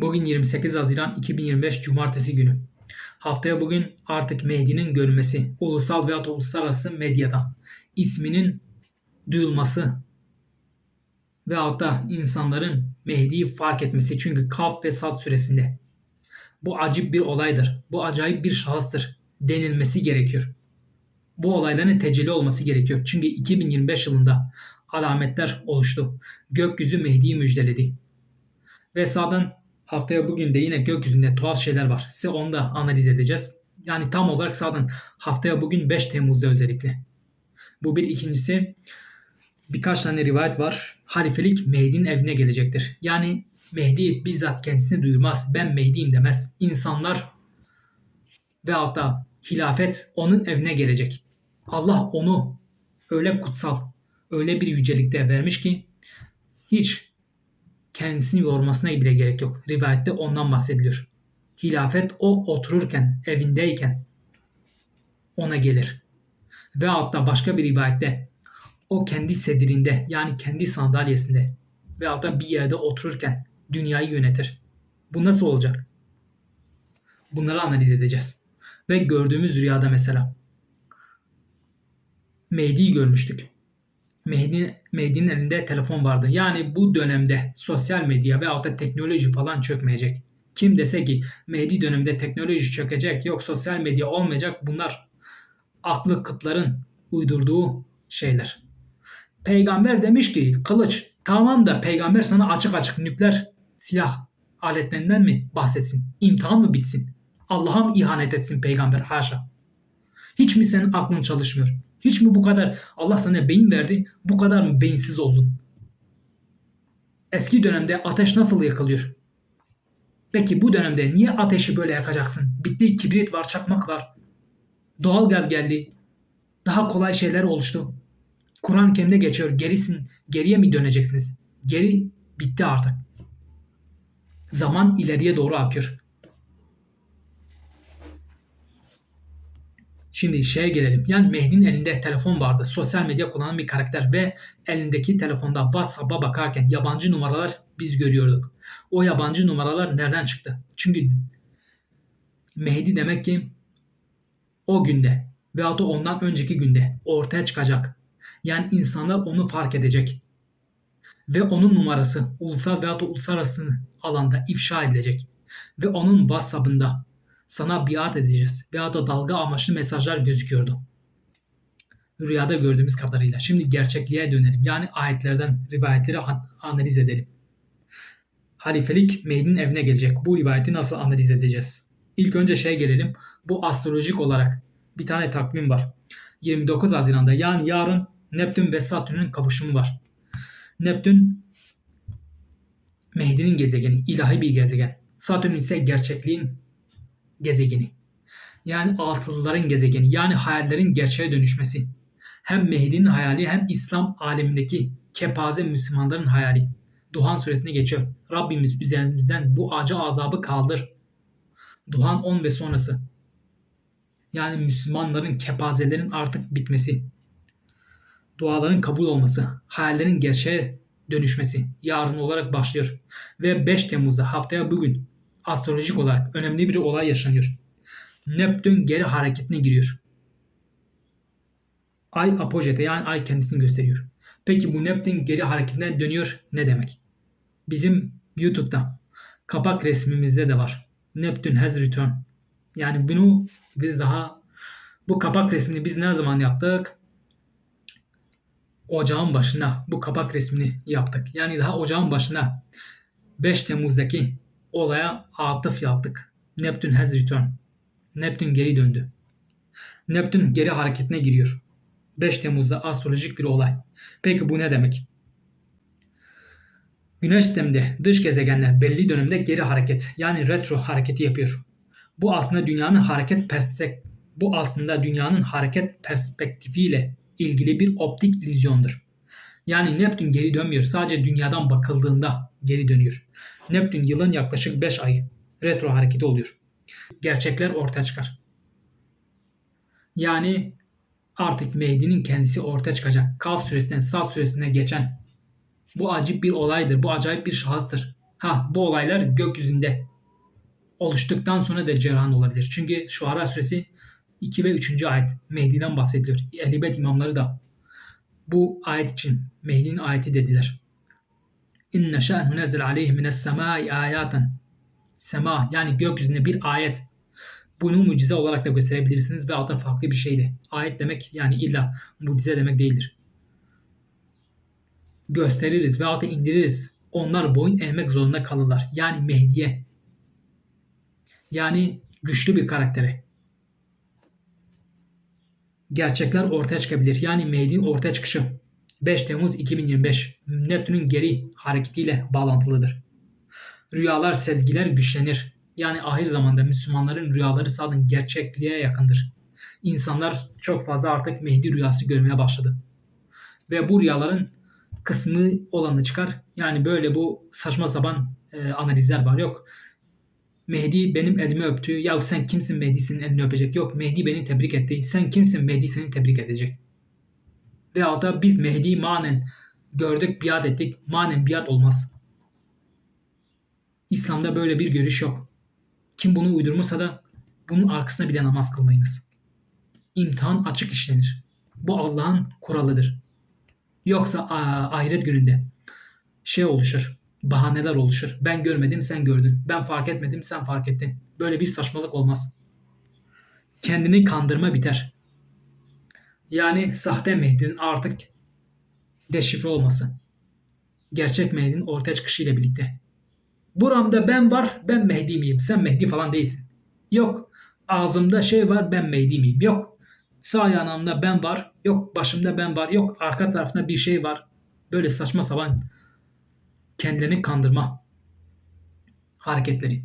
Bugün 28 Haziran 2025 Cumartesi günü. Haftaya bugün artık Mehdi'nin görülmesi, ulusal veya uluslararası medyada isminin duyulması veyahut da insanların Mehdi'yi fark etmesi. Çünkü Kaf ve Sad süresinde bu acip bir olaydır. Bu acayip bir şahıstır denilmesi gerekiyor. Bu olayların tecelli olması gerekiyor. Çünkü 2025 yılında alametler oluştu. Gökyüzü Mehdi'yi müjdeledi. Ve sağdan haftaya bugün de yine gökyüzünde tuhaf şeyler var. Size onu da analiz edeceğiz. Yani tam olarak sağdan haftaya bugün 5 Temmuz'da özellikle. Bu bir ikincisi birkaç tane rivayet var. Halifelik Mehdi'nin evine gelecektir. Yani Mehdi bizzat kendisini duyurmaz. Ben Mehdi'yim demez. İnsanlar ve hatta hilafet onun evine gelecek. Allah onu öyle kutsal, öyle bir yücelikte vermiş ki hiç kendisini yormasına bile gerek yok. Rivayette ondan bahsediliyor. Hilafet o otururken, evindeyken ona gelir. Ve hatta başka bir rivayette o kendi sedirinde yani kendi sandalyesinde ve hatta bir yerde otururken dünyayı yönetir. Bu nasıl olacak? Bunları analiz edeceğiz. Ve gördüğümüz rüyada mesela Mehdi'yi görmüştük. Mehdi, Mehdi'nin elinde telefon vardı. Yani bu dönemde sosyal medya ve da teknoloji falan çökmeyecek. Kim dese ki Mehdi döneminde teknoloji çökecek yok sosyal medya olmayacak bunlar aklı kıtların uydurduğu şeyler. Peygamber demiş ki kılıç tamam da peygamber sana açık açık nükleer silah aletlerinden mi bahsetsin? İmtihan mı bitsin? Allah'a mı ihanet etsin peygamber? Haşa. Hiç mi senin aklın çalışmıyor? Hiç mi bu kadar Allah sana beyin verdi bu kadar mı beyinsiz oldun? Eski dönemde ateş nasıl yakılıyor? Peki bu dönemde niye ateşi böyle yakacaksın? Bitti kibrit var, çakmak var. Doğal gaz geldi. Daha kolay şeyler oluştu. Kur'an-ı Kerim'de geçiyor. Gerisin, geriye mi döneceksiniz? Geri bitti artık. Zaman ileriye doğru akıyor. Şimdi şeye gelelim. Yani Mehdi'nin elinde telefon vardı. Sosyal medya kullanan bir karakter ve elindeki telefonda WhatsApp'a bakarken yabancı numaralar biz görüyorduk. O yabancı numaralar nereden çıktı? Çünkü Mehdi demek ki o günde veyahut da ondan önceki günde ortaya çıkacak. Yani insanlar onu fark edecek. Ve onun numarası ulusal veyahut da uluslararası alanda ifşa edilecek. Ve onun WhatsApp'ında sana biat edeceğiz. Veya da dalga amaçlı mesajlar gözüküyordu. Rüyada gördüğümüz kadarıyla. Şimdi gerçekliğe dönelim. Yani ayetlerden rivayetleri analiz edelim. Halifelik Mehdi'nin evine gelecek. Bu rivayeti nasıl analiz edeceğiz? İlk önce şey gelelim. Bu astrolojik olarak bir tane takvim var. 29 Haziran'da yani yarın Neptün ve Satürn'ün kavuşumu var. Neptün Mehdi'nin gezegeni, ilahi bir gezegen. Satürn ise gerçekliğin gezegeni. Yani altılıların gezegeni. Yani hayallerin gerçeğe dönüşmesi. Hem Mehdi'nin hayali hem İslam alemindeki kepaze Müslümanların hayali. Duhan suresine geçiyor. Rabbimiz üzerimizden bu acı azabı kaldır. Duhan 10 ve sonrası. Yani Müslümanların kepazelerin artık bitmesi. Duaların kabul olması. Hayallerin gerçeğe dönüşmesi yarın olarak başlıyor. Ve 5 Temmuz'da haftaya bugün astrolojik olarak önemli bir olay yaşanıyor. Neptün geri hareketine giriyor. Ay apojete yani ay kendisini gösteriyor. Peki bu Neptün geri hareketine dönüyor ne demek? Bizim YouTube'da kapak resmimizde de var. Neptün has returned. Yani bunu biz daha bu kapak resmini biz ne zaman yaptık? Ocağın başına bu kapak resmini yaptık. Yani daha ocağın başına 5 Temmuz'daki olaya atıf yaptık. Neptün has returned. Neptün geri döndü. Neptün geri hareketine giriyor. 5 Temmuz'da astrolojik bir olay. Peki bu ne demek? Güneş sisteminde dış gezegenler belli dönemde geri hareket yani retro hareketi yapıyor. Bu aslında dünyanın hareket perspek bu aslında dünyanın hareket perspektifiyle ilgili bir optik illüzyondur. Yani Neptün geri dönmüyor. Sadece dünyadan bakıldığında geri dönüyor. Neptün yılın yaklaşık 5 ay retro hareketi oluyor. Gerçekler ortaya çıkar. Yani artık Mehdi'nin kendisi ortaya çıkacak. Kaf süresinden Saf süresine geçen bu acip bir olaydır. Bu acayip bir şahıstır. Ha bu olaylar gökyüzünde oluştuktan sonra da cereyan olabilir. Çünkü Şuara suresi 2 ve 3. ayet Mehdi'den bahsediliyor. Ehlibet imamları da bu ayet için Mehdi'nin ayeti dediler. İnne şa'nu nezzel aleyhi mines semai ayaten. Sema yani gökyüzünde bir ayet. Bunu mucize olarak da gösterebilirsiniz ve altta farklı bir şeyle. Ayet demek yani illa mucize demek değildir. Gösteririz ve altta indiririz. Onlar boyun eğmek zorunda kalırlar. Yani Mehdi'ye. Yani güçlü bir karaktere. Gerçekler ortaya çıkabilir. Yani Mehdi'nin ortaya çıkışı 5 Temmuz 2025 Neptün'ün geri hareketiyle bağlantılıdır. Rüyalar, sezgiler güçlenir. Yani ahir zamanda Müslümanların rüyaları sadın gerçekliğe yakındır. İnsanlar çok fazla artık Mehdi rüyası görmeye başladı. Ve bu rüyaların kısmı olanı çıkar. Yani böyle bu saçma sapan e, analizler var. Yok Mehdi benim elimi öptü. Ya sen kimsin Mehdi senin elini öpecek? Yok Mehdi beni tebrik etti. Sen kimsin Mehdi seni tebrik edecek? Veya da biz Mehdi'yi manen gördük, biat ettik. Manen biat olmaz. İslam'da böyle bir görüş yok. Kim bunu uydurmuşsa da bunun arkasına bile namaz kılmayınız. İmtihan açık işlenir. Bu Allah'ın kuralıdır. Yoksa ahiret gününde şey oluşur. Bahaneler oluşur. Ben görmedim sen gördün. Ben fark etmedim sen fark ettin. Böyle bir saçmalık olmaz. Kendini kandırma biter. Yani sahte Mehdi'nin artık deşifre olması. Gerçek Mehdi'nin ortaya çıkışıyla birlikte. Buramda ben var, ben Mehdi miyim? Sen Mehdi falan değilsin. Yok. Ağzımda şey var, ben Mehdi miyim? Yok. Sağ yanımda ben var, yok başımda ben var, yok arka tarafında bir şey var. Böyle saçma sapan kendilerini kandırma hareketleri.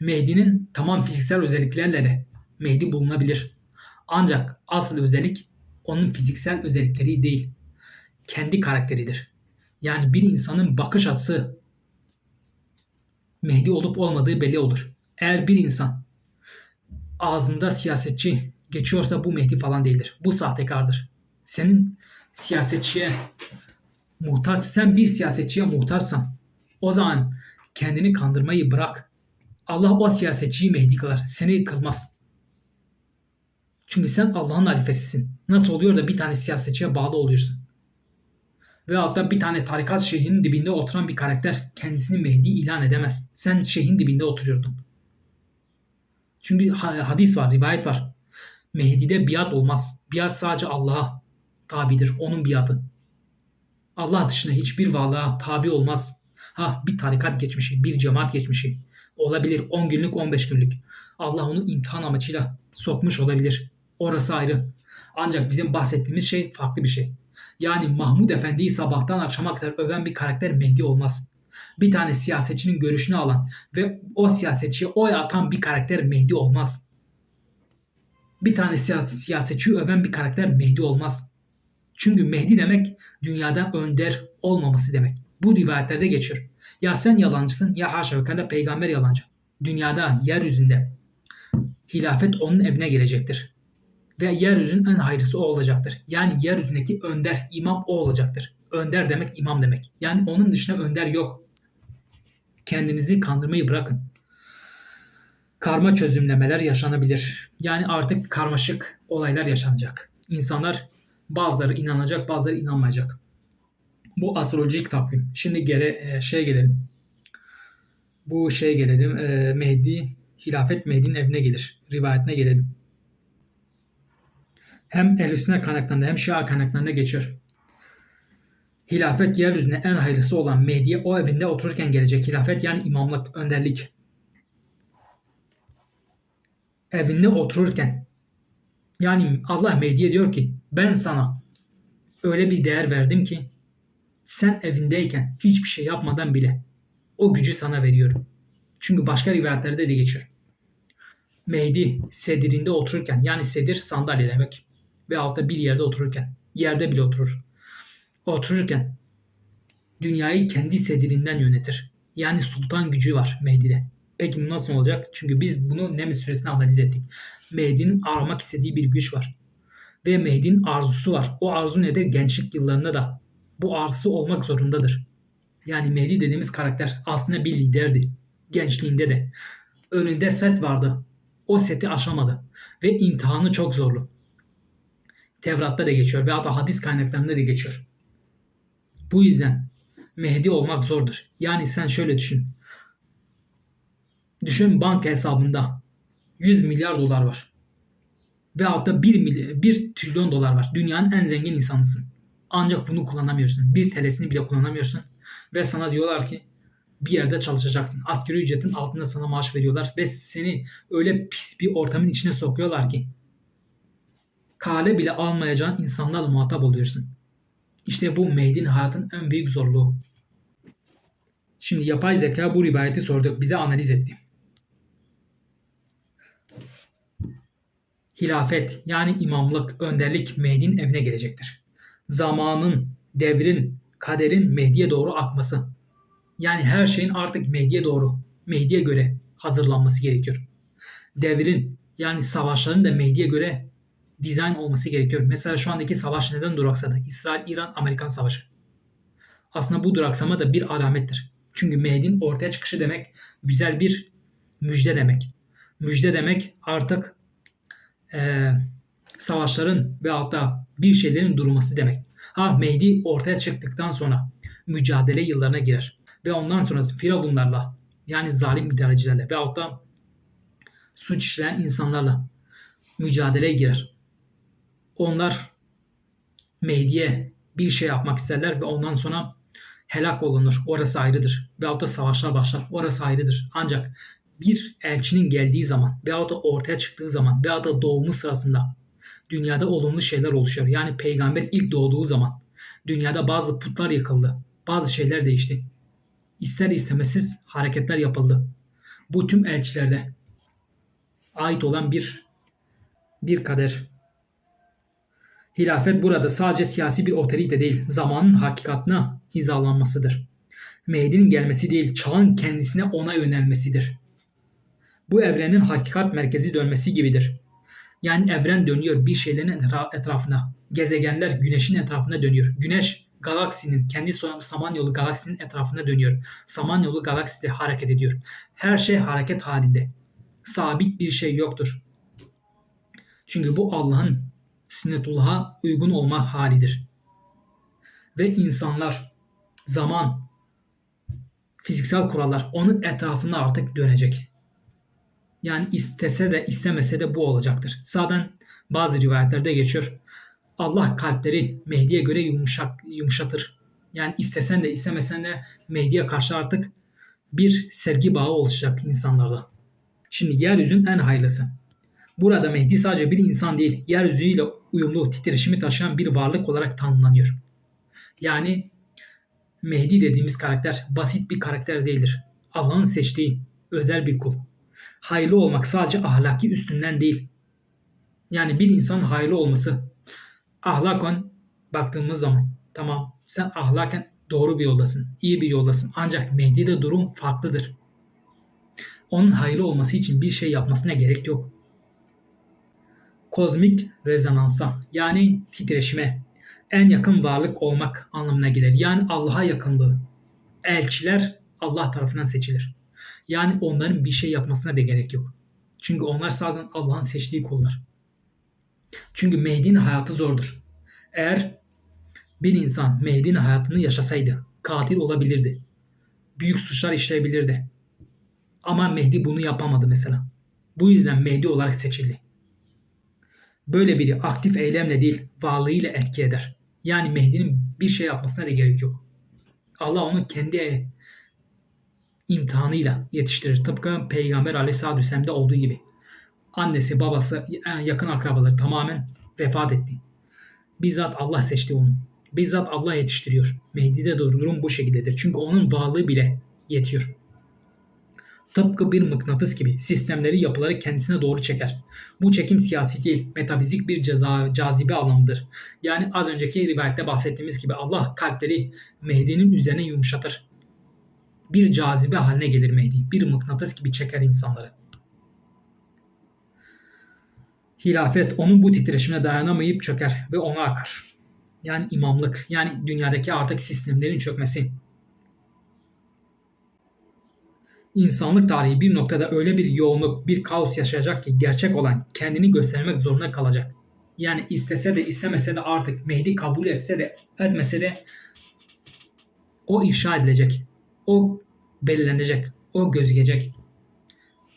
Mehdi'nin tamam fiziksel özelliklerle de Mehdi bulunabilir. Ancak asıl özellik onun fiziksel özellikleri değil. Kendi karakteridir. Yani bir insanın bakış açısı Mehdi olup olmadığı belli olur. Eğer bir insan ağzında siyasetçi geçiyorsa bu Mehdi falan değildir. Bu sahtekardır. Senin siyasetçiye muhtaç, sen bir siyasetçiye muhtaçsan o zaman kendini kandırmayı bırak. Allah o siyasetçiyi Mehdi kılar. Seni kılmaz. Çünkü sen Allah'ın halifesisin. Nasıl oluyor da bir tane siyasetçiye bağlı oluyorsun? Ve hatta bir tane tarikat şeyhinin dibinde oturan bir karakter kendisini Mehdi ilan edemez. Sen şeyhin dibinde oturuyordun. Çünkü hadis var, rivayet var. Mehdi'de biat olmaz. Biat sadece Allah'a tabidir. Onun biatı. Allah dışında hiçbir varlığa tabi olmaz. Ha bir tarikat geçmişi, bir cemaat geçmişi. Olabilir 10 günlük 15 günlük. Allah onu imtihan amacıyla sokmuş olabilir. Orası ayrı. Ancak bizim bahsettiğimiz şey farklı bir şey. Yani Mahmud Efendi'yi sabahtan akşama kadar öven bir karakter Mehdi olmaz. Bir tane siyasetçinin görüşünü alan ve o siyasetçiye oy atan bir karakter Mehdi olmaz. Bir tane siyasetçiyi öven bir karakter Mehdi olmaz. Çünkü Mehdi demek dünyada önder olmaması demek. Bu rivayetlerde geçiyor. Ya sen yalancısın ya haşa ve kalla peygamber yalancı. Dünyada, yeryüzünde hilafet onun evine gelecektir. Ve yeryüzünün en hayırlısı o olacaktır. Yani yeryüzündeki önder, imam o olacaktır. Önder demek imam demek. Yani onun dışında önder yok. Kendinizi kandırmayı bırakın. Karma çözümlemeler yaşanabilir. Yani artık karmaşık olaylar yaşanacak. İnsanlar bazıları inanacak, bazıları inanmayacak. Bu astrolojik takvim. Şimdi gele, şey gelelim. Bu şey gelelim. E, Mehdi, Hilafet Mehdi'nin evine gelir. Rivayetine gelelim. Hem Ehl-i kaynaklarında hem Şia kaynaklarında geçiyor. Hilafet yeryüzünde en hayırlısı olan Mehdi'ye o evinde otururken gelecek. Hilafet yani imamlık, önderlik. Evinde otururken yani Allah Mehdi'ye diyor ki ben sana öyle bir değer verdim ki sen evindeyken hiçbir şey yapmadan bile o gücü sana veriyorum. Çünkü başka rivayetlerde de geçiyor. Mehdi sedirinde otururken yani sedir sandalye demek ve altta bir yerde otururken yerde bile oturur. Otururken dünyayı kendi sedirinden yönetir. Yani sultan gücü var Mehdi'de. Peki bu nasıl olacak? Çünkü biz bunu Neml suresinde analiz ettik. Mehdi'nin aramak istediği bir güç var. Ve Mehdi'nin arzusu var. O arzu nedir? Gençlik yıllarında da bu arzusu olmak zorundadır. Yani Mehdi dediğimiz karakter aslında bir liderdi. Gençliğinde de. Önünde set vardı. O seti aşamadı. Ve imtihanı çok zorlu. Tevrat'ta da geçiyor ve hatta hadis kaynaklarında da geçiyor. Bu yüzden Mehdi olmak zordur. Yani sen şöyle düşün. Düşün banka hesabında 100 milyar dolar var. Ve hatta 1, milyar, 1 trilyon dolar var. Dünyanın en zengin insanısın. Ancak bunu kullanamıyorsun. Bir telesini bile kullanamıyorsun. Ve sana diyorlar ki bir yerde çalışacaksın. Asgari ücretin altında sana maaş veriyorlar ve seni öyle pis bir ortamın içine sokuyorlar ki kale bile almayacağın insanlarla muhatap oluyorsun. İşte bu Mehdi'nin hayatın en büyük zorluğu. Şimdi yapay zeka bu rivayeti sorduk. Bize analiz etti. Hilafet yani imamlık, önderlik Mehdi'nin evine gelecektir. Zamanın, devrin, kaderin Mehdi'ye doğru akması. Yani her şeyin artık Mehdi'ye doğru, Mehdi'ye göre hazırlanması gerekiyor. Devrin yani savaşların da Mehdi'ye göre dizayn olması gerekiyor. Mesela şu andaki savaş neden duraksadı? İsrail-İran-Amerikan savaşı. Aslında bu duraksama da bir alamettir. Çünkü Mehdi'nin ortaya çıkışı demek güzel bir müjde demek. Müjde demek artık e, savaşların ve hatta bir şeylerin durması demek. Ha Mehdi ortaya çıktıktan sonra mücadele yıllarına girer. Ve ondan sonra firavunlarla yani zalim idarecilerle ve hatta suç işleyen insanlarla mücadeleye girer. Onlar Mehdi'ye bir şey yapmak isterler ve ondan sonra helak olunur. Orası ayrıdır. Veyahut da savaşlar başlar. Orası ayrıdır. Ancak bir elçinin geldiği zaman veyahut da ortaya çıktığı zaman veyahut da doğumu sırasında dünyada olumlu şeyler oluşuyor. Yani peygamber ilk doğduğu zaman dünyada bazı putlar yıkıldı. Bazı şeyler değişti. İster istemesiz hareketler yapıldı. Bu tüm elçilerde ait olan bir bir kader. Hilafet burada sadece siyasi bir otorite değil, zamanın hakikatine hizalanmasıdır. Mehdi'nin gelmesi değil, çağın kendisine ona yönelmesidir. Bu evrenin hakikat merkezi dönmesi gibidir. Yani evren dönüyor bir şeylerin etrafına. Gezegenler güneşin etrafına dönüyor. Güneş galaksinin kendi Samanyolu galaksinin etrafına dönüyor. Samanyolu galaksisi hareket ediyor. Her şey hareket halinde. Sabit bir şey yoktur. Çünkü bu Allah'ın sünnetullah'a uygun olma halidir. Ve insanlar, zaman, fiziksel kurallar onun etrafında artık dönecek. Yani istese de istemese de bu olacaktır. Zaten bazı rivayetlerde geçiyor. Allah kalpleri Mehdi'ye göre yumuşak, yumuşatır. Yani istesen de istemesen de Mehdi'ye karşı artık bir sevgi bağı oluşacak insanlarda. Şimdi yeryüzün en hayırlısı. Burada Mehdi sadece bir insan değil, yeryüzüyle uyumlu titreşimi taşıyan bir varlık olarak tanımlanıyor. Yani Mehdi dediğimiz karakter basit bir karakter değildir. Allah'ın seçtiği özel bir kul. Hayırlı olmak sadece ahlaki üstünden değil. Yani bir insanın hayırlı olması ahlaken baktığımız zaman tamam sen ahlaken doğru bir yoldasın, iyi bir yoldasın. Ancak Mehdi'de durum farklıdır. Onun hayırlı olması için bir şey yapmasına gerek yok. Kozmik rezonansa yani titreşime en yakın varlık olmak anlamına gelir. Yani Allah'a yakınlığı. Elçiler Allah tarafından seçilir. Yani onların bir şey yapmasına da gerek yok. Çünkü onlar sadece Allah'ın seçtiği kullar. Çünkü Mehdi'nin hayatı zordur. Eğer bir insan Mehdi'nin hayatını yaşasaydı katil olabilirdi. Büyük suçlar işleyebilirdi. Ama Mehdi bunu yapamadı mesela. Bu yüzden Mehdi olarak seçildi. Böyle biri aktif eylemle değil varlığıyla etki eder. Yani Mehdi'nin bir şey yapmasına da gerek yok. Allah onu kendi imtihanıyla yetiştirir. Tıpkı Peygamber Aleyhisselatü Vesselam'da olduğu gibi. Annesi, babası, yakın akrabaları tamamen vefat etti. Bizzat Allah seçti onu. Bizzat Allah yetiştiriyor. Mehdi'de durum bu şekildedir. Çünkü onun varlığı bile yetiyor. Tıpkı bir mıknatıs gibi sistemleri yapıları kendisine doğru çeker. Bu çekim siyasi değil, metafizik bir ceza, cazibe alanıdır. Yani az önceki rivayette bahsettiğimiz gibi Allah kalpleri Mehdi'nin üzerine yumuşatır. Bir cazibe haline gelir Mehdi. Bir mıknatıs gibi çeker insanları. Hilafet onun bu titreşimine dayanamayıp çöker ve ona akar. Yani imamlık, yani dünyadaki artık sistemlerin çökmesi. İnsanlık tarihi bir noktada öyle bir yoğunluk, bir kaos yaşayacak ki gerçek olan kendini göstermek zorunda kalacak. Yani istese de istemese de artık Mehdi kabul etse de etmese de o ifşa edilecek. O belirlenecek. O gözükecek.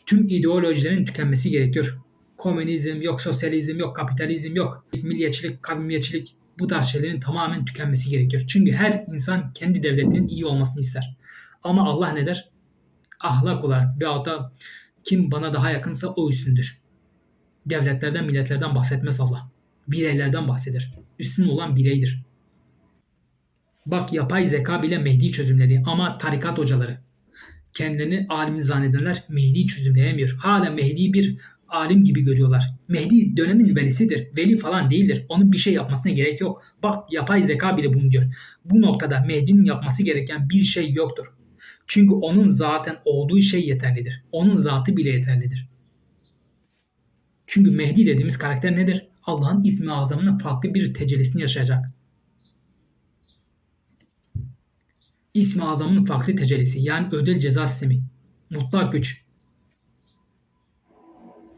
Tüm ideolojilerin tükenmesi gerekiyor. Komünizm, yok sosyalizm, yok kapitalizm, yok milliyetçilik, kavmiyetçilik bu tarz şeylerin tamamen tükenmesi gerekiyor. Çünkü her insan kendi devletinin iyi olmasını ister. Ama Allah ne der? Ahlak olarak veyahut da kim bana daha yakınsa o üstündür. Devletlerden, milletlerden bahsetmez Allah. Bireylerden bahseder. Üstün olan bireydir. Bak yapay zeka bile Mehdi çözümledi ama tarikat hocaları kendilerini alim zannedenler Mehdi çözümleyemiyor. Hala Mehdi bir alim gibi görüyorlar. Mehdi dönemin velisidir. Veli falan değildir. Onun bir şey yapmasına gerek yok. Bak yapay zeka bile bunu diyor. Bu noktada Mehdi'nin yapması gereken bir şey yoktur. Çünkü onun zaten olduğu şey yeterlidir. Onun zatı bile yeterlidir. Çünkü Mehdi dediğimiz karakter nedir? Allah'ın ismi azamının farklı bir tecellisini yaşayacak. İsmi azamın farklı tecellisi yani ödül ceza sistemi, mutlak güç,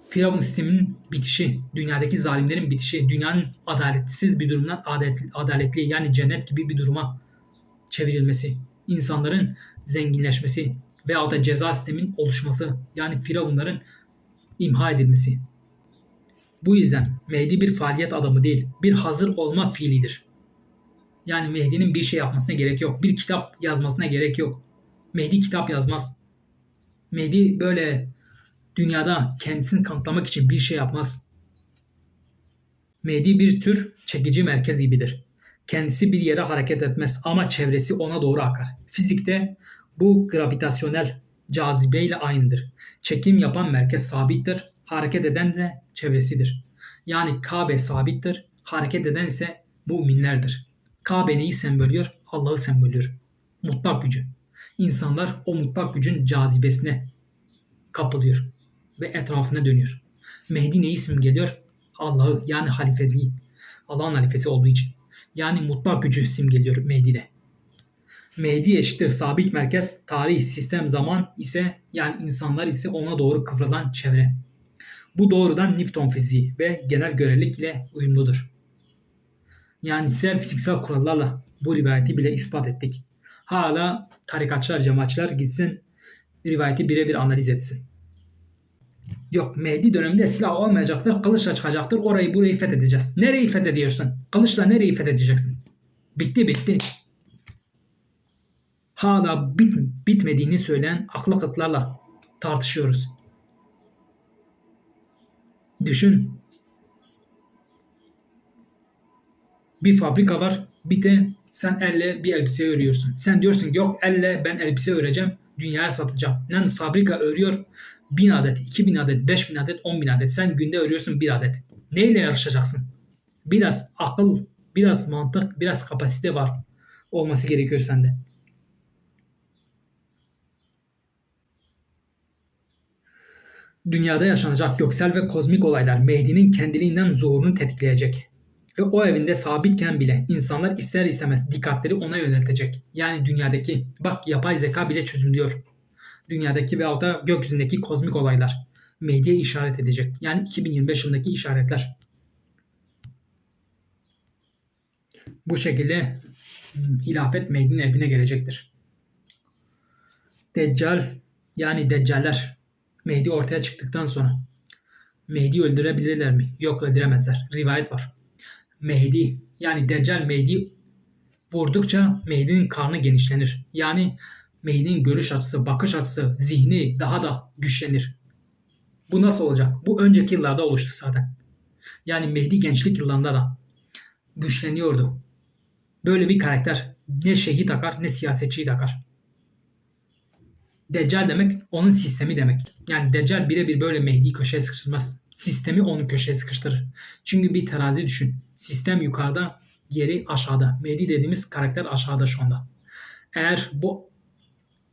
Firavun sisteminin bitişi, dünyadaki zalimlerin bitişi, dünyanın adaletsiz bir durumdan adaletli, adaletli yani cennet gibi bir duruma çevrilmesi, insanların zenginleşmesi veya da ceza sistemin oluşması yani Firavunların imha edilmesi. Bu yüzden Mehdi bir faaliyet adamı değil, bir hazır olma fiilidir. Yani Mehdi'nin bir şey yapmasına gerek yok. Bir kitap yazmasına gerek yok. Mehdi kitap yazmaz. Mehdi böyle dünyada kendisini kanıtlamak için bir şey yapmaz. Mehdi bir tür çekici merkez gibidir. Kendisi bir yere hareket etmez ama çevresi ona doğru akar. Fizikte bu gravitasyonel cazibe ile aynıdır. Çekim yapan merkez sabittir, hareket eden de çevresidir. Yani Kabe sabittir, hareket eden ise müminlerdir. Kabe neyi sembolüyor? Allah'ı sembolüyor. Mutlak gücü. İnsanlar o mutlak gücün cazibesine kapılıyor ve etrafına dönüyor. Mehdi neyi simgeliyor? Allah'ı yani halifeliği. Allah'ın halifesi olduğu için. Yani mutlak gücü simgeliyor Mehdi'de. Mehdi eşittir sabit merkez, tarih, sistem, zaman ise yani insanlar ise ona doğru kıvrılan çevre. Bu doğrudan Newton fiziği ve genel görelilik ile uyumludur. Yani ise fiziksel kurallarla bu rivayeti bile ispat ettik. Hala tarikatçılar, cemaatçılar gitsin rivayeti birebir analiz etsin. Yok Mehdi döneminde silah olmayacaktır. Kılıçla çıkacaktır. Orayı burayı fethedeceğiz. Nereyi fethediyorsun? Kılıçla nereyi fethedeceksin? Bitti bitti. Hala bit, bitmediğini söyleyen aklı kıtlarla tartışıyoruz. Düşün. Bir fabrika var. Bir de sen elle bir elbise örüyorsun. Sen diyorsun yok elle ben elbise öreceğim. Dünyaya satacağım. Lan fabrika örüyor 1000 adet, 2000 adet, 5000 adet, 10.000 adet. Sen günde örüyorsun bir adet. Neyle yarışacaksın? Biraz akıl, biraz mantık, biraz kapasite var olması gerekiyor sende. Dünyada yaşanacak göksel ve kozmik olaylar Mehdi'nin kendiliğinden zuhurunu tetikleyecek. Ve o evinde sabitken bile insanlar ister istemez dikkatleri ona yöneltecek. Yani dünyadaki bak yapay zeka bile çözümlüyor dünyadaki veyahut da gökyüzündeki kozmik olaylar Mehdi'ye işaret edecek. Yani 2025 yılındaki işaretler. Bu şekilde hmm, hilafet Mehdi'nin evine gelecektir. Deccal yani deccaller Mehdi ortaya çıktıktan sonra Mehdi öldürebilirler mi? Yok öldüremezler. Rivayet var. Mehdi yani Deccal Mehdi vurdukça Mehdi'nin karnı genişlenir. Yani Mehdi'nin görüş açısı, bakış açısı, zihni daha da güçlenir. Bu nasıl olacak? Bu önceki yıllarda oluştu zaten. Yani Mehdi gençlik yıllarında da güçleniyordu. Böyle bir karakter ne şeyhi takar ne siyasetçiyi takar. Deccal demek onun sistemi demek. Yani Deccal birebir böyle Mehdi'yi köşeye sıkıştırmaz. Sistemi onu köşeye sıkıştırır. Çünkü bir terazi düşün. Sistem yukarıda, diğeri aşağıda. Mehdi dediğimiz karakter aşağıda şu anda. Eğer bu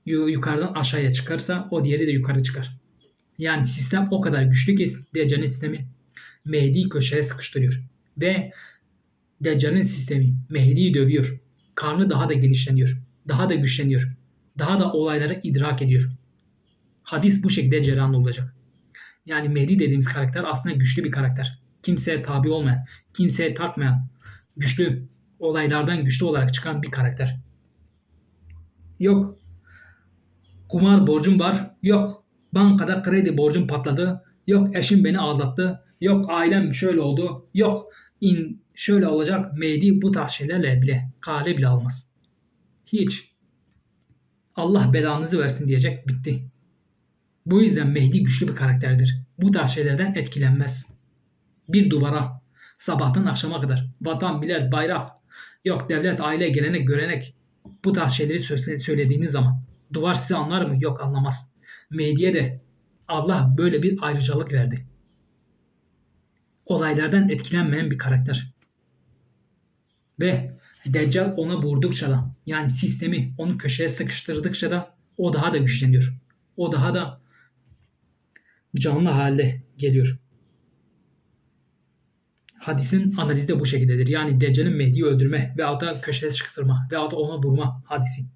yukarıdan aşağıya çıkarsa o diğeri de yukarı çıkar. Yani sistem o kadar güçlü ki Deccal'in sistemi Mehdi'yi köşeye sıkıştırıyor. Ve Deccal'in sistemi Mehdi'yi dövüyor. Karnı daha da genişleniyor. Daha da güçleniyor. Daha da olayları idrak ediyor. Hadis bu şekilde cereyan olacak. Yani Mehdi dediğimiz karakter aslında güçlü bir karakter. Kimseye tabi olmayan, kimseye takmayan, güçlü, olaylardan güçlü olarak çıkan bir karakter. Yok. Kumar borcum var. Yok. Bankada kredi borcum patladı. Yok eşim beni aldattı. Yok ailem şöyle oldu. Yok in şöyle olacak. Mehdi bu tarz şeylerle bile kale bile almaz. Hiç. Allah belanızı versin diyecek bitti. Bu yüzden Mehdi güçlü bir karakterdir. Bu tarz şeylerden etkilenmez. Bir duvara sabahtan akşama kadar vatan, millet, bayrak, yok devlet, aile, gelenek, görenek bu tarz şeyleri söyle- söylediğiniz zaman duvar sizi anlar mı? Yok anlamaz. Mehdi'ye de Allah böyle bir ayrıcalık verdi. Olaylardan etkilenmeyen bir karakter. Ve Deccal ona vurdukça da yani sistemi onu köşeye sıkıştırdıkça da o daha da güçleniyor. O daha da canlı hale geliyor. Hadisin analizi de bu şekildedir. Yani Deccal'in Mehdi'yi öldürme ve da köşeye sıkıştırma ve da ona vurma hadisi.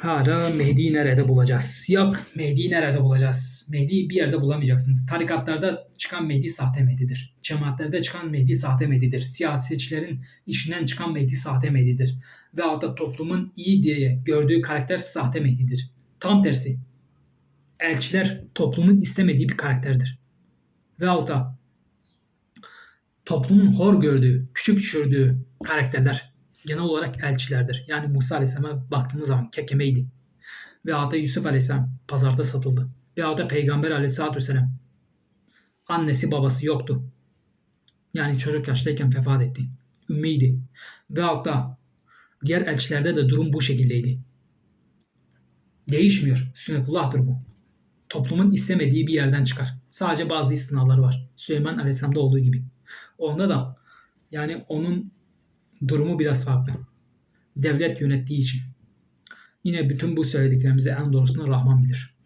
Hala Mehdi'yi nerede bulacağız? Yok Mehdi'yi nerede bulacağız? Mehdi'yi bir yerde bulamayacaksınız. Tarikatlarda çıkan Mehdi sahte Mehdi'dir. Cemaatlerde çıkan Mehdi sahte Mehdi'dir. Siyasetçilerin işinden çıkan Mehdi sahte Mehdi'dir. Ve da toplumun iyi diye gördüğü karakter sahte Mehdi'dir. Tam tersi. Elçiler toplumun istemediği bir karakterdir. Ve da toplumun hor gördüğü, küçük düşürdüğü karakterler genel olarak elçilerdir. Yani Musa Aleyhisselam'a baktığımız zaman kekemeydi. Ve da Yusuf Aleyhisselam pazarda satıldı. Ve da Peygamber Aleyhisselatü Vesselam annesi babası yoktu. Yani çocuk yaştayken vefat etti. Ümmiydi. Ve da diğer elçilerde de durum bu şekildeydi. Değişmiyor. Sünnetullah'tır bu. Toplumun istemediği bir yerden çıkar. Sadece bazı istisnaları var. Süleyman Aleyhisselam'da olduğu gibi. Onda da yani onun durumu biraz farklı. Devlet yönettiği için. Yine bütün bu söylediklerimizi en doğrusunu Rahman bilir.